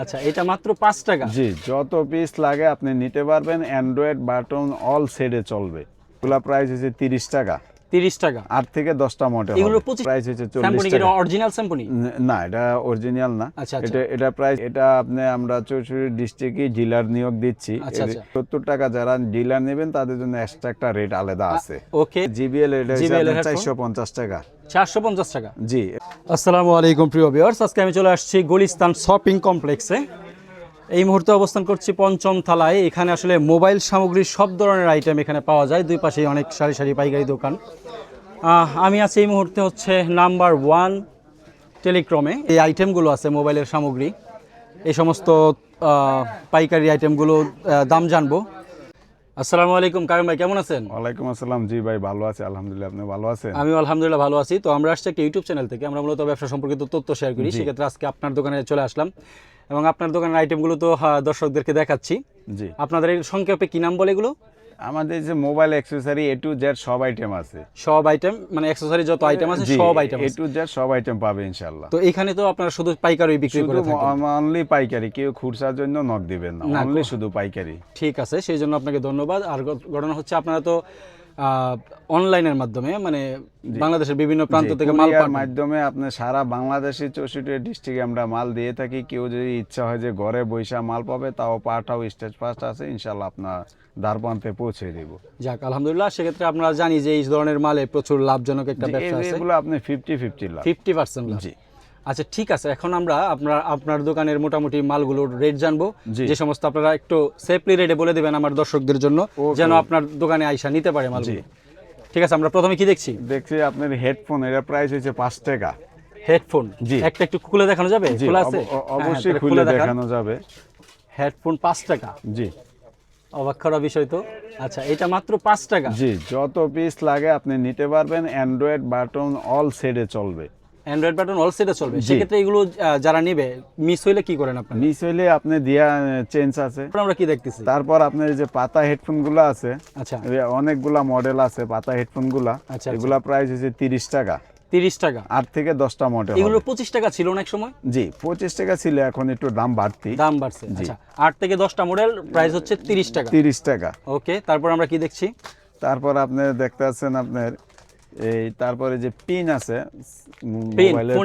আচ্ছা এটা মাত্র 5 টাকা। জি, যত পিস লাগে আপনি নিতে পারবেন অ্যান্ড্রয়েড বাটন অল সেটে চলবে। এগুলা প্রাইস হচ্ছে তিরিশ টাকা। তিরিশ টাকা। আট থেকে দশটা মডেল এগুলো 25 প্রাইস হচ্ছে চল্লিশ স্যাম্পনি টাকা। অরিজিনাল স্যাম্পনি না এটা অরিজিনাল না। আচ্ছা, আচ্ছা। এটা এটা প্রাইস এটা আপনি আমরা চৌষট্টি ডিস্ট্রিক্টে ডিলার নিয়োগ দিচ্ছি। আচ্ছা, আচ্ছা। সত্তর টাকা যারা ডিলার নেবেন তাদের জন্য এক্সট্রা একটা রেট আলাদা আছে। ওকে জিবিএল এটা JBL এর headphone? চারশো পঞ্চাশ টাকা। চারশো পঞ্চাশ টাকা। জি। আসসালামু আলাইকুম প্রিয় ভিউয়ার্স আজকে আমি চলে আসছি গুলিস্তান শপিং কমপ্লেক্সে এই মুহূর্তে অবস্থান করছি পঞ্চম থালায়। এখানে আসলে মোবাইল সামগ্রীর সব ধরনের আইটেম এখানে পাওয়া যায়। দুই পাশেই অনেক সারি সারি পাইকারি দোকান। আমি আছি এই মুহূর্তে হচ্ছে নাম্বার ওয়ান টেলিক্রমে। এই আইটেমগুলো আছে মোবাইলের সামগ্রী। এই সমস্ত পাইকারি আইটেমগুলো দাম জানব। আসসালামু আলাইকুম কায়ুম ভাই কেমন আছেন? ওয়ালাইকুম আসসালাম। জি ভাই ভালো আছে। আলহামদুলিল্লাহ আপনি ভালো আছেন? আমিও আলহামদুলিল্লাহ ভালো আছি। তো আমরা আসছি একটা ইউটিউব চ্যানেল থেকে। আমরা মূলত ব্যবসা সম্পর্কিত তথ্য শেয়ার করি। সেক্ষেত্রে আজকে আপনার দোকানে চলে আসলাম। এবং আপনার দোকানের আইটেমগুলো তো দর্শকদেরকে দেখাচ্ছি। জি। আপনাদের সংক্ষেপে কি নাম বলে এগুলো? আমাদের যে mobile accessory A to Z সব আইটেম আছে। সব আইটেম মানে অ্যাক্সেসরি যত আইটেম আছে সব আইটেম এ টু জেড সব আইটেম পাবে ইনশাআল্লাহ। তো এখানে তো আপনারা শুধু পাইকারি বিক্রি করে থাকেন। অনলি পাইকারি কেউ খুরসার জন্য নক দিবেন না। অনলি শুধু পাইকারি। ঠিক আছে সেই জন্য আপনাকে ধন্যবাদ। আর ঘটনা হচ্ছে আপনারা তো অনলাইনের মাধ্যমে মানে বাংলাদেশের বিভিন্ন প্রান্ত থেকে মাল মাধ্যমে আপনি সারা বাংলাদেশে চৌষট্টি ডিস্ট্রিক্টে আমরা মাল দিয়ে থাকি। কেউ যদি ইচ্ছা হয় যে ঘরে বৈশা মাল পাবে তাও পাঠাও স্টেজ ফার্স্ট আছে ইনশাল্লাহ আপনার দ্বারপ্রান্তে পৌঁছে দিব। যাক আলহামদুলিল্লাহ সেক্ষেত্রে আমরা জানি যে এই ধরনের মালে প্রচুর লাভজনক একটা ব্যবসা আছে। এগুলো আপনি ফিফটি ফিফটি লাভ। ফিফটি পার্সেন্ট জি। আচ্ছা ঠিক আছে এখন আমরা আপনার আপনার দোকানের মোটামুটি মালগুলোর রেট জানব। যে সমস্ত আপনারা একটু সেফলি রেটে বলে দেবেন আমার দর্শকদের জন্য যেন আপনার দোকানে আইসা নিতে পারে মালগুলো। ঠিক আছে আমরা প্রথমে কি দেখছি? দেখছি আপনার হেডফোন এর প্রাইস হচ্ছে পাঁচ টাকা। হেডফোন জি। একটা একটু খুলে দেখানো যাবে? খোলা আছে? হ্যাঁ, অবশ্যই খুলে দেখানো। যাবে। হেডফোন পাঁচ টাকা? জি। অবাক করা বিষয় তো। আচ্ছা এটা মাত্র পাঁচ টাকা? জি যত পিস লাগে আপনি নিতে পারবেন অ্যান্ড্রয়েড বাটন অল সেটে চলবে। অ্যান্ড্রয়েড বাটন অল সেটে চলবে। সেক্ষেত্রে এগুলো যারা নিবে মিস হইলে কি করেন আপনারা? মিস হইলে আপনি দিয়া চেঞ্জ আছে। আমরা কি দেখতেছি? তারপর আপনার যে পাতা হেডফোনগুলো আছে আচ্ছা। অনেকগুলা মডেল আছে পাতা হেডফোনগুলা আচ্ছা, এগুলা প্রাইস হচ্ছে তিরিশ টাকা। তিরিশ টাকা। আট থেকে দশটা মডেল এগুলো পঁচিশ টাকা ছিল অনেক সময়? জি পঁচিশ টাকা ছিল এখন একটু দাম বাড়তি। দাম বাড়ছে আচ্ছা। আট থেকে দশটা মডেল প্রাইস হচ্ছে তিরিশ টাকা। তিরিশ টাকা। ওকে তারপর আমরা কি দেখছি? তারপর আপনি দেখতে পাচ্ছেন আপনার এই তারপরে যে পিন আছে মোবাইলের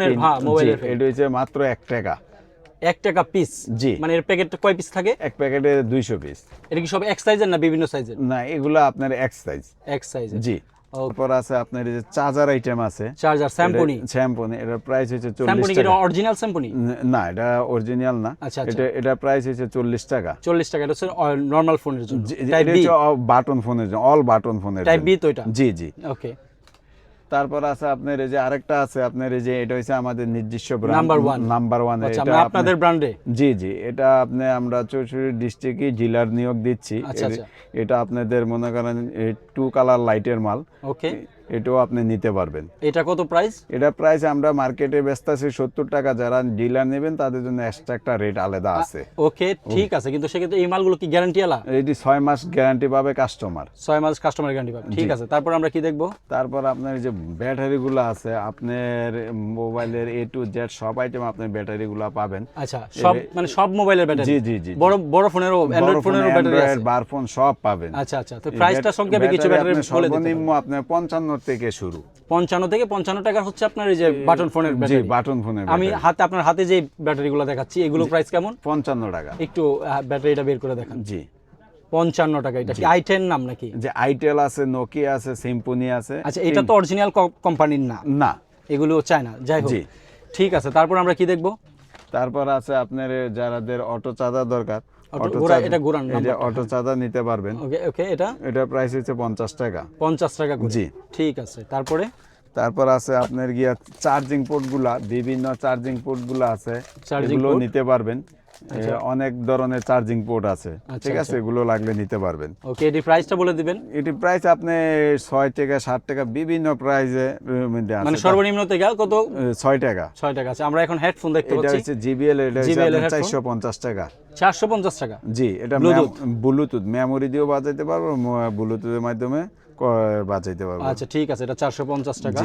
মোবাইলের এটা হচ্ছে মাত্র এক টাকা। এক টাকা পিস জি। মানে এর প্যাকেট কয় পিস থাকে? এক প্যাকেটে দুইশো পিস এটা কি সব এক সাইজের না বিভিন্ন সাইজের না এগুলো আপনার এক সাইজ এক সাইজের জি। তারপর আছে আপনার যে চার্জার আইটেম আছে। চার্জার স্যাম্পনি শ্যাম্পুনি এটার প্রাইস হচ্ছে চল্লিশ স্যাম্পনি কি টাকা। অরিজিনাল স্যাম্পনি না এটা অরিজিনাল না। আচ্ছা, আচ্ছা। এটা এটা প্রাইস হচ্ছে চল্লিশ টাকা। চল্লিশ টাকা এটা হচ্ছে নর্মাল ফোনের জন্য। টাইপ বি বাটন ফোনের জন্য অল বাটন ফোনের টাইপ। বি তো এটা? জি জি। ওকে তারপর আছে আপনার এই যে আরেকটা আছে আপনার এই যে এটা হইছে আমাদের নিজস্ব brand number one। Number one এটা আমরা আপনাদের ব্র্যান্ডে জি জি এটা আপনি আমরা চৌচুরি ডিস্ট্রিক্টে জেলার নিয়োগ দিচ্ছি আচ্ছা, আচ্ছা। এটা আপনাদের মনে করেন টু কালার লাইটের মাল ওকে এটাও আপনি নিতে পারবেন। এটা কত প্রাইস এটা প্রাইস আমরা মার্কেটে ব্যস্ত আছি সত্তর টাকা যারা ডিলার নেবেন তাদের জন্য এক্সট্রা একটা রেট আলাদা আছে। ওকে ঠিক আছে কিন্তু সেক্ষেত্রে এই মালগুলো কি গ্যারান্টি আলা? এটি ছয় মাস গ্যারান্টি পাবে কাস্টমার ছয় মাস কাস্টমার গ্যারান্টি পাবে ঠিক আছে তারপর আমরা কি দেখব? তারপর আপনার যে ব্যাটারিগুলো আছে আপনার মোবাইলের এ টু জেড সব আইটেম আপনার ব্যাটারিগুলো পাবেন। আচ্ছা সব মানে সব মোবাইলের ব্যাটারি? জি জি জি বড় বড় ফোনেরও অ্যান্ড্রয়েড ফোনেরও ব্যাটারি আছে। বার ফোন সব পাবেন। আচ্ছা আচ্ছা তো প্রাইসটা সংক্ষেপে কিছু ব্যাটারি বলে সর্বনিম্ন আপনার পঞ্চান্ন থেকে শুরু। পঞ্চান্ন থেকে পঞ্চান্ন টাকা হচ্ছে আপনার এই যে বাটন ফোনের জি বাটন ফোনের আমি হাতে আপনার হাতে যে ব্যাটারিগুলো দেখাচ্ছি এগুলো প্রাইস কেমন? পঞ্চান্ন টাকা। একটু ব্যাটারিটা বের করে দেখান। জি। পঞ্চান্ন টাকা এটা কি আই টেন নাম নাকি? যে আইটেল আছে নোকিয়া আছে সিম্পনি আছে আচ্ছা এটা তো অরিজিনাল কোম্পানির না না। এগুলো চায়না যাই হোক। জি। ঠিক আছে তারপর আমরা কি দেখব? তারপর আছে আপনার যারাদের অটো চাঁদা দরকার এটা। অটো চাঁদা নিতে পারবেন। ওকে ওকে এটা? এটা প্রাইস হচ্ছে পঞ্চাশ টাকা। পঞ্চাশ টাকা জি। ঠিক আছে তারপরে? তারপর আছে আপনার গিয়া চার্জিং পোর্টগুলা বিভিন্ন চার্জিং পোর্টগুলা আছে এগুলো নিতে পারবেন। অনেক ধরনের চার্জিং পোর্ট আছে আচ্ছা, ঠিক আছে? এগুলো লাগলে নিতে পারবেন। ওকে এটি প্রাইসটা বলে দিবেন। এটি প্রাইস আপনি ছয় টাকা ষাট টাকা বিভিন্ন প্রাইসে মানে সর্বনিম্ন থেকে কত? এ, ছয় টাকা। ছয় টাকা আছে। আমরা এখন হেডফোন দেখতে পাচ্ছি। এটা হচ্ছে জিবিএল এটা হচ্ছে headphone? চারশো পঞ্চাশ টাকা। চারশো পঞ্চাশ টাকা। জি এটা? ব্লুটুথ মেমোরি দিয়েও বাজাইতে পারব ব্লুটুথের মাধ্যমে। বাজাইতে পারব? আচ্ছা ঠিক আছে এটা চারশো পঞ্চাশ টাকা।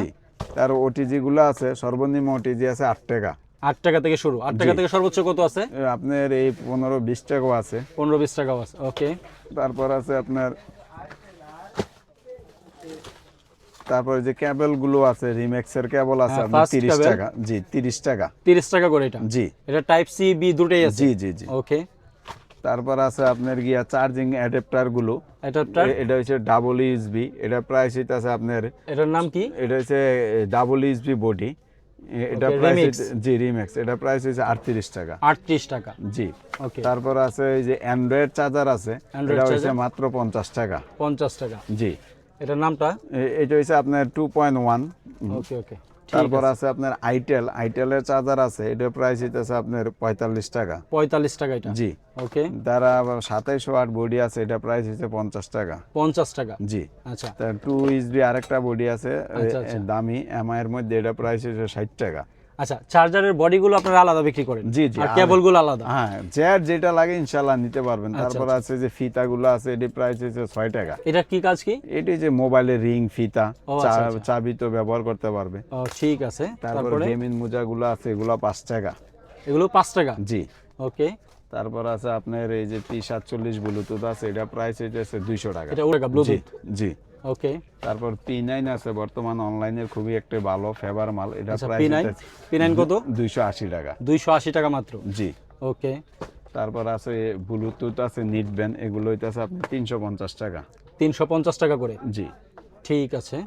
তার ওটিজি গুলো আছে সর্বনিম্ন ওটিজি আছে আট টাকা। আট টাকা থেকে শুরু। আট টাকা থেকে সর্বোচ্চ কত আছে? আপনার এই পনেরো বিশ টাকাও আছে। পনেরো বিশ টাকাও আছে ওকে। তারপর আছে আপনার তারপর যে ক্যাবেলগুলো আছে রিমেক্সের কেবল আছে হ্যাঁ, আপনার তিরিশ। টাকা। জি তিরিশ টাকা। তিরিশ টাকা করে এটা? জি। এটা টাইপ সি বি দুটোই আছে? জি জি জি। ওকে। তারপর আছে আপনার গিয়া চার্জিং অ্যাডাপ্টারগুলো। এটা এটা হচ্ছে ডাবল ইউএসবি এটা প্রাইস আছে আপনার এটার নাম কি? এটা হচ্ছে ডাবল ইউএসবি বডি এটা প্রাইস জি রিমেক্স এটা প্রাইস হচ্ছে আটত্রিশ টাকা। আটত্রিশ টাকা। জি। ওকে তারপর আছে এই যে অ্যান্ড্রয়েড চার্জার আছে এটা হচ্ছে মাত্র পঞ্চাশ টাকা। পঞ্চাশ টাকা। জি। এটার নামটা? এটা হচ্ছে আপনার two point one okay okay তারপর আছে। আপনার আইটেল আইটেলের চার্জার আছে এটার প্রাইস হইতেছে আপনার পঁয়তাল্লিশ টাকা। পঁয়তাল্লিশ টাকা এটা? জি। ওকে তারা আবার সাতাইশো আট বডি আছে এটা প্রাইস হচ্ছে পঞ্চাশ টাকা। পঞ্চাশ টাকা? জি। আচ্ছা। টু ইসবি আরেকটা বডি আছে আচ্ছা, আচ্ছা। দামি এমআই এর মধ্যে এটা প্রাইস হচ্ছে ষাট টাকা। আচ্ছা চার্জারের বডিগুলো আপনারা আলাদা বিক্রি করেন? জি, জি, আর কেবলগুলো আলাদা? হ্যাঁ যার যেটা লাগে ইনশাল্লাহ নিতে পারবেন। আচ্ছা, তারপর আছে যে ফিতাগুলো আছে এটি প্রাইস হচ্ছে ছয় টাকা। এটা কি কাজ কি? এটি যে মোবাইলের রিং ফিতা আচ্ছা, আচ্ছা। চাবি তো ব্যবহার করতে পারবে। ও, ঠিক আছে। তারপর গেমিং মোজাগুলো আছে এগুলো পাঁচ টাকা। এগুলো পাঁচ টাকা? জি। ওকে। তারপর আছে আপনার এই যে পি সাতচল্লিশ ব্লুটুথ আছে এটা প্রাইস হইতেছে দুইশো টাকা। এটা ব্লুটুথ জি। ওকে। তারপর পি নাইন আছে বর্তমান অনলাইনের খুবই একটা ভালো ফেভার মাল। এটা price P nine P nine কত? দুইশো আশি টাকা। দুইশো আশি টাকা মাত্র? জি। ওকে। তারপর আছে ব্লুটুথ আছে নিট ব্যান্ড এগুলো হইতেছে আপনার তিনশো পঞ্চাশ টাকা। তিনশো পঞ্চাশ টাকা করে? জি। ঠিক আছে।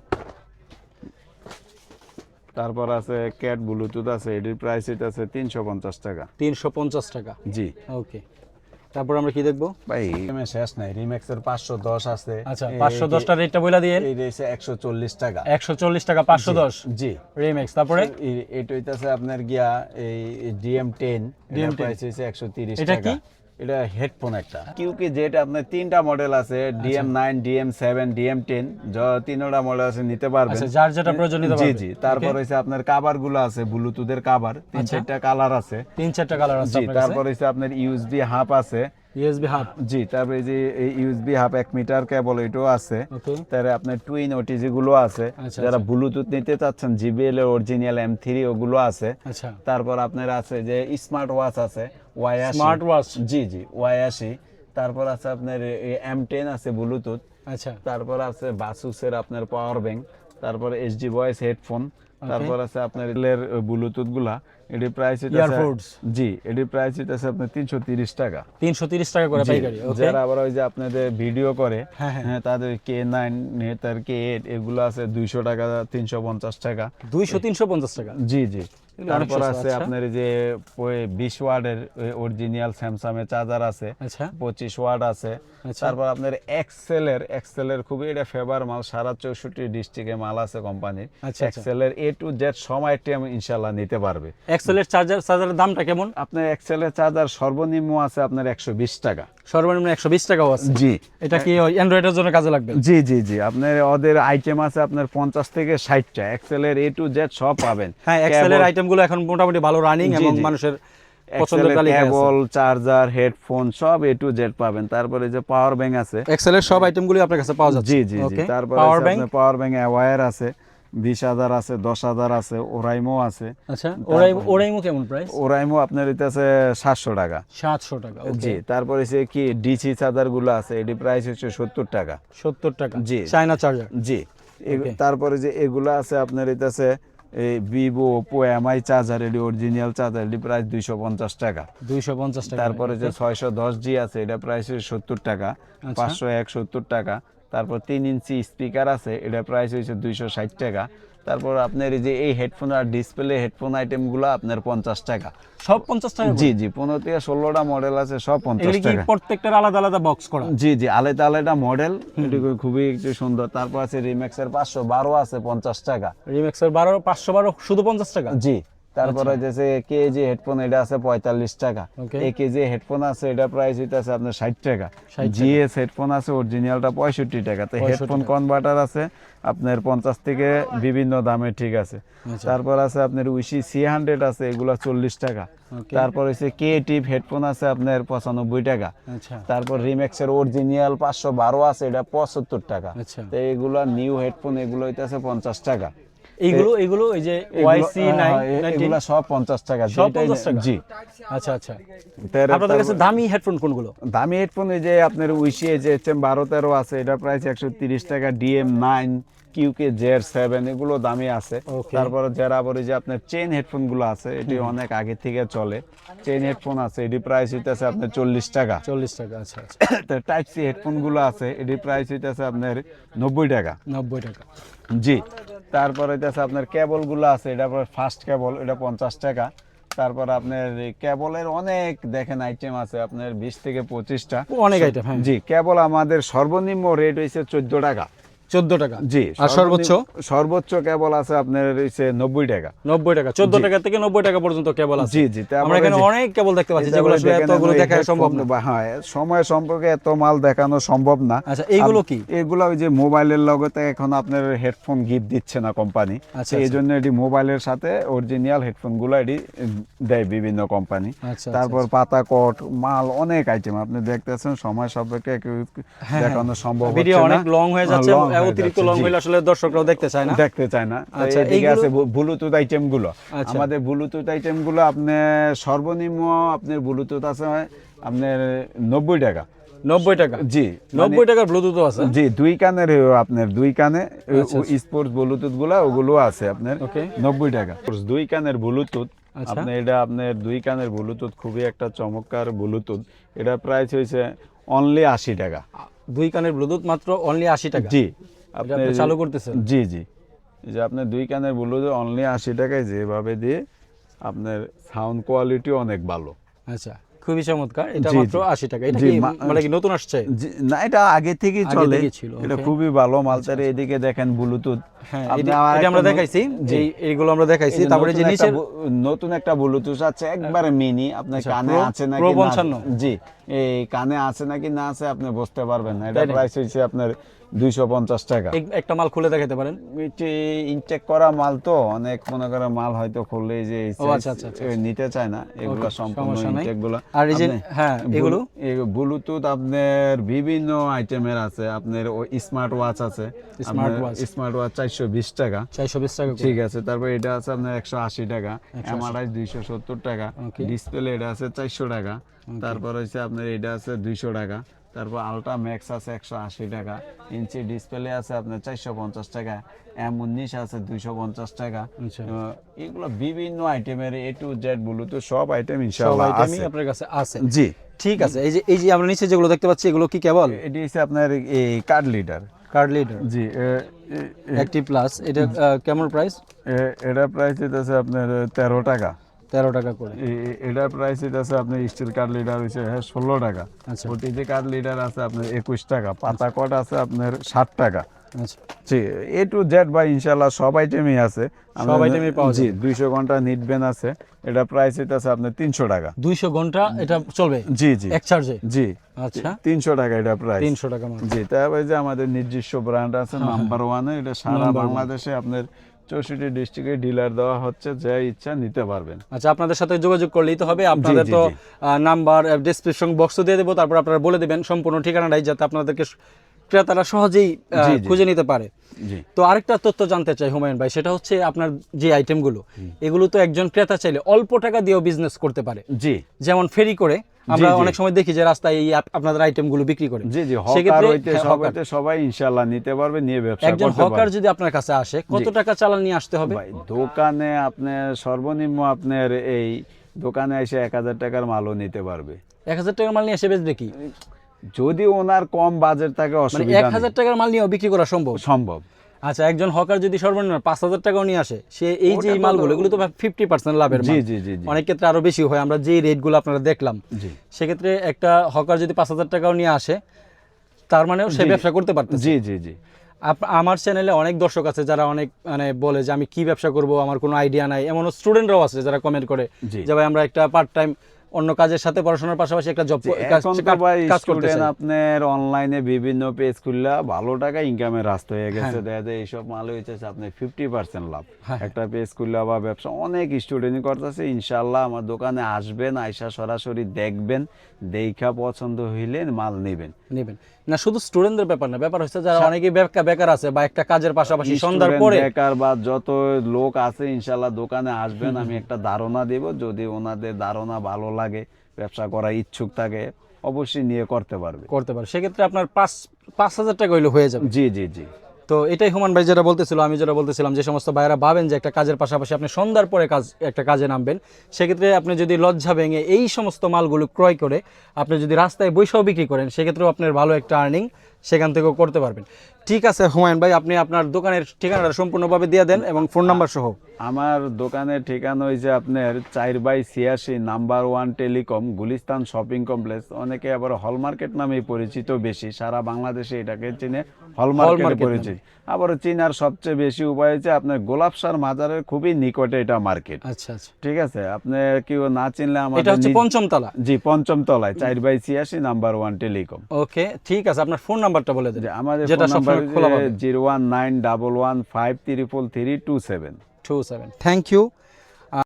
তারপর আছে ক্যাট ব্লুটুথ আছে এটির প্রাইস হইতেছে তিনশো পঞ্চাশ টাকা। তিনশো পঞ্চাশ টাকা। জি। ওকে। তারপর আমরা কি দেখব? ভাই শেষ নাই রিম্যাক্সের পাঁচশো দশ আছে। আচ্ছা পাঁচশো দশটা রেটটা বলে দিয়ে। এই রয়েছে একশো চল্লিশ টাকা। একশো চল্লিশ টাকা পাঁচশো দশ? জি রিমেক্স তারপরে? এটা হইতেছে আপনার গিয়া এই DM ten DM DM10 price একশো তিরিশ এটা টাকা। কি? এটা হেডফোন একটা। কিউকি যেটা আপনার তিনটা মডেল আছে DM nine DM seven DM ten তিনটা মডেল আছে নিতে পারবেন। আচ্ছা যার যেটা প্রয়োজন জি জি। তারপর হইছে আপনার কাভারগুলো আছে ব্লুটুথের কাভার তিন চারটা কালার আছে। তিন চারটা কালার আছে জি তারপর হইছে আপনার ইউএসবি হাফ আছে। ইউএসবি হাব জি তারপরে যে ইউএসবি এক মিটার কেবল এটাও আছে। তারপরে আপনার টুইন ওটিজি গুলো আছে। আচ্ছা, যারা ব্লুটুথ নিতে চাচ্ছেন জিবিএল এর অরিজিনাল এম থ্রি ওগুলো আছে। আচ্ছা। তারপর আপনার আছে যে স্মার্ট ওয়াচ আছে। ওয়াই স্মার্ট ওয়াচ জি জি ওয়াই আশি তারপর আছে আপনার এম টেন আছে ব্লুটুথ আচ্ছা। তারপর আছে বাসুসের আপনার পাওয়ার ব্যাংক তারপর এইচডি ভয়েস হেডফোন তারপর আছে আপনার এর ব্লুটুথগুলা। এটির প্রাইস Earpods। জি এটির প্রাইস হইতেছে আপনার তিনশো তিরিশ টাকা। তিনশো তিরিশ টাকা করে পাইকারি ওকে যারা আবার ওই যে আপনাদের ভিডিও করে হ্যাঁ, হ্যাঁ। হ্যাঁ তাদের কে নাইন তার কে এইট এগুলো আছে দুইশো টাকা তিনশো পঞ্চাশ টাকা। দুইশো তিনশো পঞ্চাশ টাকা। জি জি। তারপর আছে আচ্ছা। আপনার যে ওই বিশ ওয়ার্ডের অরিজিনাল স্যামসাং এর চার্জার আছে আচ্ছা। পঁচিশ ওয়াট আছে। আচ্ছা। তারপর আপনার এক্সেলের এক্সেলের খুবই এটা ফেভার মাল সারা চৌষট্টি ডিস্ট্রিক্টে মাল আছে কোম্পানির আচ্ছা। এক্সেলের এ টু জেড সময় টাইম ইনশাল্লাহ নিতে পারবে। এক্সেলের চার্জার চার্জারের দামটা কেমন? আপনার এক্সেলের চার্জার সর্বনিম্ন আছে আপনার একশো বিশ টাকা। সর্বনিম্ন একশো বিশ টাকাও আছে? জি। এটা কি অ্যান্ড্রয়েডের জন্য কাজে লাগবে? জি জি জি। আপনার ওদের আইটেম আছে আপনার পঞ্চাশ থেকে ষাটটা। এক্সেলের এ টু জেড সব পাবেন। হ্যাঁ এক্সেলের আইটেমগুলো এখন মোটামুটি ভালো রানিং এবং মানুষের কেবল চার্জার হেডফোন সব এ টু জেড পাবেন। তারপরে যে পাওয়ার ব্যাংক আছে এক্সেলের সব আইটেমগুলি আপনার কাছে পাওয়া যাচ্ছে। জি জি জি। তারপরে power bank power bank wire আছে বিশ হাজার আছে দশ হাজার আছে ওরাইমো আছে। আচ্ছা ওরাইমো কেমন প্রাইস ওরাইমো আপনার হইতেছে সাতশো টাকা। সাতশো টাকা জি তারপরে সে কি ডিসি চার্জারগুলো আছে এটি প্রাইস হচ্ছে সত্তর টাকা। সত্তর টাকা। জি। চায়না চার্জার জি। তারপরে যে এগুলো আছে আপনার এটাছে এই ভিভো ওপো এমআই চার্জার এটি অরিজিনাল চার্জার এটি প্রাইস দুইশো পঞ্চাশ টাকা। দুইশো পঞ্চাশ টাকা। তারপরে যে ছয়শো দশ জি আছে এটা প্রাইস সত্তর টাকা আচ্ছা। পাঁচশো এক সত্তর টাকা। তারপর তিন ইঞ্চি স্পিকার আছে এটা প্রাইস হয়েছে দুইশো ষাট টাকা। তারপর আপনার এই যে এই হেডফোন আর ডিসপ্লে হেডফোন আইটেমগুলো আপনার পঞ্চাশ টাকা। সব পঞ্চাশ টাকা জি জি পনেরো থেকে ষোলোটা মডেল আছে সব পঞ্চাশ টাকা। প্রত্যেকটার আলাদা আলাদা বক্স করা? জি জি আলাদা আলাদা মডেল খুবই একটু সুন্দর। তারপর আছে রিম্যাক্সের পাঁচশো বারো আছে পঞ্চাশ টাকা। রিমেক্সের বারো পাঁচশো বারো শুধু পঞ্চাশ টাকা? জি। তারপরে হচ্ছে কেজি হেডফোন এটা আছে পঁয়তাল্লিশ টাকা. এই কেজি হেডফোন আছে এটা প্রাইস হইতেছে আপনার ষাট টাকা। 60 টাকা। জিএস হেডফোন আছে অরিজিনালটা পঁয়ষট্টি টাকা। তো হেডফোন কনভার্টার আছে আপনার পঞ্চাশ থেকে বিভিন্ন দামে ঠিক আছে। আচ্ছা। তারপর আছে আপনার উইসি সি হান্ড্রেড আছে এগুলো চল্লিশ টাকা। তারপর হচ্ছে কে টিপ হেডফোন আছে আপনার পঁচানব্বই টাকা। আচ্ছা। তারপর রিম্যাক্সের অরিজিনাল পাঁচশো বারো আছে এটা পঁচাত্তর টাকা। আচ্ছা। তো এগুলো নিউ হেডফোন এগুলো হইতেছে পঞ্চাশ টাকা। এইগুলো এইগুলো এই যে ওয়াইসি এগুলো সব পঞ্চাশ টাকা সব যেটাই- 50 টাকা? জি। আচ্ছা আচ্ছা। আপনাদের কাছে দামি হেডফোন কোনগুলো? দামি হেডফোন এই যে আপনার উইসি যে হচ্ছে বারো তেরো আছে এটা প্রাইস একশো তিরিশ টাকা DM nine QK Z seven এগুলো দামি আছে। তারপরে যারা যে আপনার চেন হেডফোনগুলো আছে এটি অনেক আগে থেকে চলে। চেন হেডফোন আছে এটি প্রাইস হইতেছে আপনার চল্লিশ টাকা। চল্লিশ টাকা আচ্ছা আচ্ছা। টাইপ সি হেডফোনগুলো আছে এটি প্রাইস হইতেছে আপনার নব্বই টাকা। নব্বই টাকা। জি। তারপর হইতেছে আপনার কেবলগুলো আছে এটা আপনার ফার্স্ট কেবল এটা পঞ্চাশ টাকা। তারপর আপনার কেবলের অনেক দেখেন আইটেম আছে আপনার বিশ থেকে পঁচিশটা। অনেক আইটেম হ্যাঁ। জি কেবল আমাদের সর্বনিম্ন রেট হয়েছে চোদ্দ টাকা। চোদ্দ টাকা। জি আর সর্বোচ্চ? সর্বোচ্চ কেবল আছে আপনার নব্বই টাকা। নব্বই টাকা চোদ্দ টাকা থেকে নব্বই টাকা পর্যন্ত কেবল আছে। জি জি আমরা এখানে অনেক কেবল দেখতে পাচ্ছি যেগুলো আসলে এতগুলো দেখা সম্ভব না। হ্যাঁ সময় সম্পর্কে এত মাল দেখানো সম্ভব না। আচ্ছা এইগুলো কি? এগুলো ওই যে মোবাইলের লগতে এখন আপনার হেডফোন গিফট দিচ্ছে না কোম্পানি। আচ্ছা, এই আচ্ছা। জন্য এটি মোবাইলের সাথে অরিজিনাল হেডফোনগুলো এটি দেয় বিভিন্ন কোম্পানি। আচ্ছা, তারপর পাতা কট মাল অনেক আইটেম আপনি দেখতেছেন সময় সম্পর্কে দেখানো সম্ভব ভিডিও। অনেক লং হয়ে যাচ্ছে। হয়ে অতিরিক্ত লং। হলে আসলে দর্শকরাও দেখতে চায় না। দেখতে চায় না। আচ্ছা, এদিকে আছে ব্লুটুথ আইটেমগুলো। আচ্ছা। আমাদের ব্লুটুথ আইটেমগুলো আপনার সর্বনিম্ন আপনার ব্লুটুথ আছে আপনার নব্বই টাকা। নব্বই টাকা? জি নব্বই টাকার ব্লুটুথ আছে? জি দুই কানের আপনার দুই কানে আচ্ছা, স্পোর্টস ব্লুটুথগুলা ওগুলো আছে আপনার. নব্বই টাকা। দুই কানের ব্লুটুথ আচ্ছা। আপনার এটা আপনার দুই কানের ব্লুটুথ খুবই একটা চমৎকার ব্লুটুথ। এটা প্রাইস হয়েছে অনলি আশি টাকা। দুই কানের ব্লুটুথ মাত্র অনলি আশি টাকা? জি। আপনি চালু করতেছেন? জি জি। এই যে আপনার দুই কানের ব্লুটুথ অনলি আশি টাকায় যেভাবে দিয়ে আপনার সাউন্ড কোয়ালিটি অনেক ভালো। আচ্ছা। খুবই চমৎকার। এটা মাত্র জি। আশি টাকা। এটা কি মানে কি নতুন আসছে? না এটা আগে চলে। এটা খুবই ভালো মালচারে এদিকে দেখেন ব্লুটুথ হ্যাঁ আপনি এটা- আমরা দেখাইছি। এই এইগুলো আমরা দেখাইছি। তারপরে যে নতুন একটা নতুন একটা ব্লুটুথ আছে একবারে মিনি। আপনার আচ্ছা, কানে আছে নাকি না জি এই কানে আছে নাকি না আছে আপনি বুঝতে পারবেন না। এটা প্রাইস হচ্ছে আপনার দুইশো পঞ্চাশ টাকা। একটা মাল খুলে দেখাতে পারেন। ইনটেক করা মাল তো অনেক মনে করে মাল হয়তো যে আচ্ছা, আচ্ছা, আচ্ছা। নিতে চায় না এগুলো সম্পূর্ণ সমস্যা ইনটেকগুলো আর এই যে হ্যাঁ এগুলো? ব্লুটুথ আপনার বিভিন্ন আইটেমের আছে আপনার স্মার্ট ওয়াচ আছে। Smart watch। স্মার্ট ওয়াচ চারশো বিশ টাকা। চারশো বিশ টাকা ঠিক আছে তারপর এটা আছে আপনার একশো আশি টাকা এমআরআই দুইশো সত্তর টাকা ডিসপ্লে এটা আছে চারশো টাকা তারপর হচ্ছে আপনার এটা আছে দুইশো টাকা। তারপর আলট্রা ম্যাক্স আছে একশো আশি টাকা ইঞ্চি ডিসপ্লে আছে আপনার চারশো পঞ্চাশ টাকা এম উনিশ আছে দুইশো পঞ্চাশ টাকা। আচ্ছা। এগুলো বিভিন্ন আইটেমের এ টু জেড ব্লুটুথ সব আইটেম ইনশাআল্লাহ আছে। আপনার কাছে আছে। জি। ঠিক আছে এই যে এই যে আমরা নিচে যেগুলো দেখতে পাচ্ছি এগুলো কি কেবল? এটি হচ্ছে আপনার এই card reader card reader G A- A- A- active plus এটা কেমন প্রাইস এটা প্রাইস হচ্ছে আপনার তেরো টাকা। তেরো টাকা করে। এটার প্রাইস আছে আপনার স্টিল কার্ড লিডার হচ্ছে ষোলো টাকা। আচ্ছা। কার্ড লিডার আছে আপনার একুশ টাকা পাতা কট আছে আপনার ষাট টাকা। আচ্ছা। জি এ টু জেড বা ইনশাল্লাহ সব আইটেমই আছে। সব item-ই পাওয়া জি যাবে। দুইশো ঘণ্টা নিট ব্যান আছে। এটা প্রাইস আছে আপনার তিনশো টাকা। দুইশো ঘণ্টা এটা চলবে? জি জি। এক চার্জে জি। আচ্ছা। তিনশো টাকা এটা প্রাইস তিনশো টাকা জি তারপরে যে আমাদের নিজস্ব ব্র্যান্ড আছে নাম্বার ওয়ানে এটা সারা বাংলাদেশে আপনার চৌষট্টি ডিস্ট্রিক্টে ডিলার দেওয়া হচ্ছে যে ইচ্ছা নিতে পারবেন। আচ্ছা আপনাদের সাথে যোগাযোগ করলেই তো হবে। আপনাদের তো নাম্বার ডেসক্রিপশন বক্সও দিয়ে দেবো তারপর আপনারা বলে দেবেন সম্পূর্ণ ঠিকানাটাই যাতে আপনাদেরকে ক্রেতারা সহজেই। খুঁজে নিতে পারে। তো আরেকটা তথ্য জানতে চাই হুমায়ুন ভাই সেটা হচ্ছে আপনার যে আইটেমগুলো এগুলো তো একজন ক্রেতা চাইলে অল্প টাকা দিয়েও বিজনেস করতে পারে। জি। যেমন ফেরি করে আমরা অনেক সময় দেখি যে রাস্তায় এই আপ- আপনাদের আইটেমগুলো বিক্রি করে। জি জি হকার হইতে হ্যাঁ, সব হকার। হইতে সবাই ইনশাল্লাহ নিতে পারবে নিয়ে ব্যবসা করতে একজন হকার যদি আপনার কাছে আসে কত টাকা চালান নিয়ে আসতে হবে? ভাই দোকানে আপনার সর্বনিম্ন আপনার এই দোকানে এসে এক হাজার টাকার মালও নিতে পারবে। এক হাজার টাকার মাল নিয়ে এসে বেচবে কি? যদি ওনার কম বাজেট থাকে মানে অসুবিধা এক হাজার টাকার মাল নিয়েও বিক্রি করা সম্ভব? সম্ভব। আচ্ছা একজন হকার যদি সর্বনিম্ন পাঁচ হাজার টাকাও নিয়ে আসে সে এই যে মালগুলো এগুলো তো ফিফটি পার্সেন্ট লাভের জি জি জি অনেক ক্ষেত্রে আরও বেশি হয় আমরা যে রেটগুলো আপনারা দেখলাম। জি। সেক্ষেত্রে একটা হকার যদি পাঁচ হাজার টাকাও নিয়ে আসে তার মানেও সে। ব্যবসা করতে পারতেছে। জি জি জি। আমার চ্যানেলে অনেক দর্শক আছে যারা অনেক মানে বলে যে আমি কি ব্যবসা করব আমার কোনো আইডিয়া নাই। এমনও স্টুডেন্টরাও আছে যারা কমেন্ট করে যে ভাই আমরা একটা পার্ট টাইম অন্য কাজের সাথে পড়াশোনার পাশাপাশি একটা জব কাজ করতেছেন আপনার অনলাইনে বিভিন্ন পেজ খুললা ভালো টাকা ইনকামের রাস্তা হয়ে গেছে হ্যাঁ। দেখা যায় এইসব মাল হয়েছে আপনি ফিফটি পার্সেন্ট লাভ হ্যাঁ। একটা পেজ খুললা বা ব্যবসা অনেক স্টুডেন্ট করতেছে ইনশাল্লাহ আমার দোকানে আসবেন আইসা সরাসরি দেখবেন দেখা পছন্দ হইলে মাল নেবেন নেবেন না শুধু স্টুডেন্টদের ব্যাপার না ব্যাপার হচ্ছে যারা অনেকেই বেকার বেকার আছে বা একটা কাজের পাশাপাশি সন্ধ্যার পরে বেকার বা যত লোক আছে ইনশাআল্লাহ দোকানে আসবেন আমি একটা ধারণা দেব। যদি ওনাদের ধারণা ভালো লাগে ব্যবসা করার ইচ্ছুক থাকে অবশ্যই নিয়ে করতে পারবে। করতে পারবে। সেক্ষেত্রে আপনার পাঁচ পাঁচ হাজার টাকা হইলে হয়ে যাবে। জি জি জি। তো এটাই হুমান ভাই যেটা বলতেছিল, আমি যেটা বলতেছিলাম যে সমস্ত ভাইয়েরা ভাবেন যে একটা কাজের পাশাপাশি আপনি সন্ধ্যার পরে কাজ, একটা কাজে নামবেন, সেক্ষেত্রে আপনি যদি লজ্জা ভেঙে এই সমস্ত মালগুলো ক্রয় করে, আপনি যদি রাস্তায় বৈশাও বিক্রি করেন, সেক্ষেত্রেও আপনার ভালো একটা আর্নিং সেখান থেকেও করতে পারবেন। ঠিক আছে হুমায়ুন ভাই আপনি আপনার দোকানের ঠিকানাটা সম্পূর্ণভাবে দিয়ে দেন এবং ফোন নাম্বার সহ। আমার দোকানের ঠিকানা হয়েছে আপনার চার বাই ছিয়াশি number one telecom Gulistan shopping complex. অনেকে আবার হল মার্কেট নামে পরিচিত বেশি। সারা বাংলাদেশে এটাকে চিনে হল মার্কেট পরিচিত। আবার চিনার সবচেয়ে বেশি উপায় হচ্ছে আপনার গোলাপসার মাজারের খুবই নিকটে এটা মার্কেট। আচ্ছা আচ্ছা। ঠিক আছে আপনি কেউ না চিনলে আমার এটা হচ্ছে পঞ্চম তালা। জি পঞ্চম তলায় চার বাই ছিয়াশি নাম্বার ওয়ান টেলিকম। ওকে ঠিক আছে আপনার ফোন নাম্বারটা বলে দেন। যে আমাদের যেটা সব সবসময় খোলা পাবে zero one nine double one five triple three two seven two seven thank you